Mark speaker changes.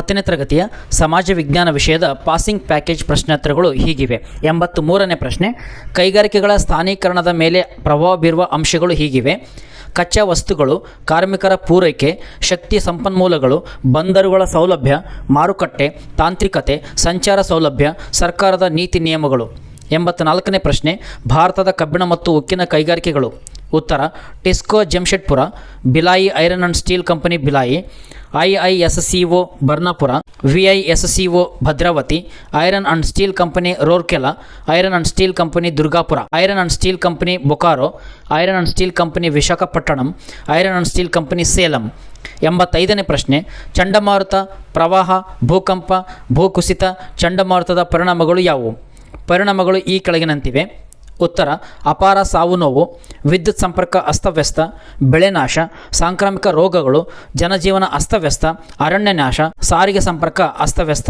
Speaker 1: ಹತ್ತನೇ ತರಗತಿಯ ಸಮಾಜ ವಿಜ್ಞಾನ ವಿಷಯದ ಪಾಸಿಂಗ್ ಪ್ಯಾಕೇಜ್ ಪ್ರಶ್ನೋತ್ತರಗಳು ಹೀಗಿವೆ. ಎಂಬತ್ತು ಮೂರನೇ ಪ್ರಶ್ನೆ, ಕೈಗಾರಿಕೆಗಳ ಸ್ಥಾನೀಕರಣದ ಮೇಲೆ ಪ್ರಭಾವ ಬೀರುವ ಅಂಶಗಳು ಹೀಗಿವೆ. ಕಚ್ಚಾ ವಸ್ತುಗಳು, ಕಾರ್ಮಿಕರ ಪೂರೈಕೆ, ಶಕ್ತಿ ಸಂಪನ್ಮೂಲಗಳು, ಬಂದರುಗಳ ಸೌಲಭ್ಯ, ಮಾರುಕಟ್ಟೆ, ತಾಂತ್ರಿಕತೆ, ಸಂಚಾರ ಸೌಲಭ್ಯ, ಸರ್ಕಾರದ ನೀತಿ ನಿಯಮಗಳು. ಎಂಬತ್ನಾಲ್ಕನೇ ಪ್ರಶ್ನೆ, ಭಾರತದ ಕಬ್ಬಿಣ ಮತ್ತು ಉಕ್ಕಿನ ಕೈಗಾರಿಕೆಗಳು. ಉತ್ತರ, TISCO, Jamshedpur, Bhilai iron and steel company Bhilai, I I S C O Burnpur, V I S C O Bhadravati, iron and steel company Rourkela, iron and steel company Durgapur, iron and steel company Bokaro, iron and steel company Visakhapatnam, iron and steel company Salem. ಎಂಬತ್ತೈದನೇ ಪ್ರಶ್ನೆ, ಚಂಡಮಾರುತ, ಪ್ರವಾಹ, ಭೂಕಂಪ, ಭೂಕುಸಿತ, ಚಂಡಮಾರುತದ ಪರಿಣಾಮಗಳು ಯಾವುವು? ಪರಿಣಾಮಗಳು ಈ ಕೆಳಗಿನಂತಿವೆ. ಉತ್ತರ, ಅಪಾರ ಸಾವು ನೋವು, ವಿದ್ಯುತ್ ಸಂಪರ್ಕ ಅಸ್ತವ್ಯಸ್ತ, ಬೆಳೆ ನಾಶ, ಸಾಂಕ್ರಾಮಿಕ ರೋಗಗಳು, ಜನಜೀವನ ಅಸ್ತವ್ಯಸ್ತ, ಅರಣ್ಯ ನಾಶ, ಸಾರಿಗೆ ಸಂಪರ್ಕ ಅಸ್ತವ್ಯಸ್ತ.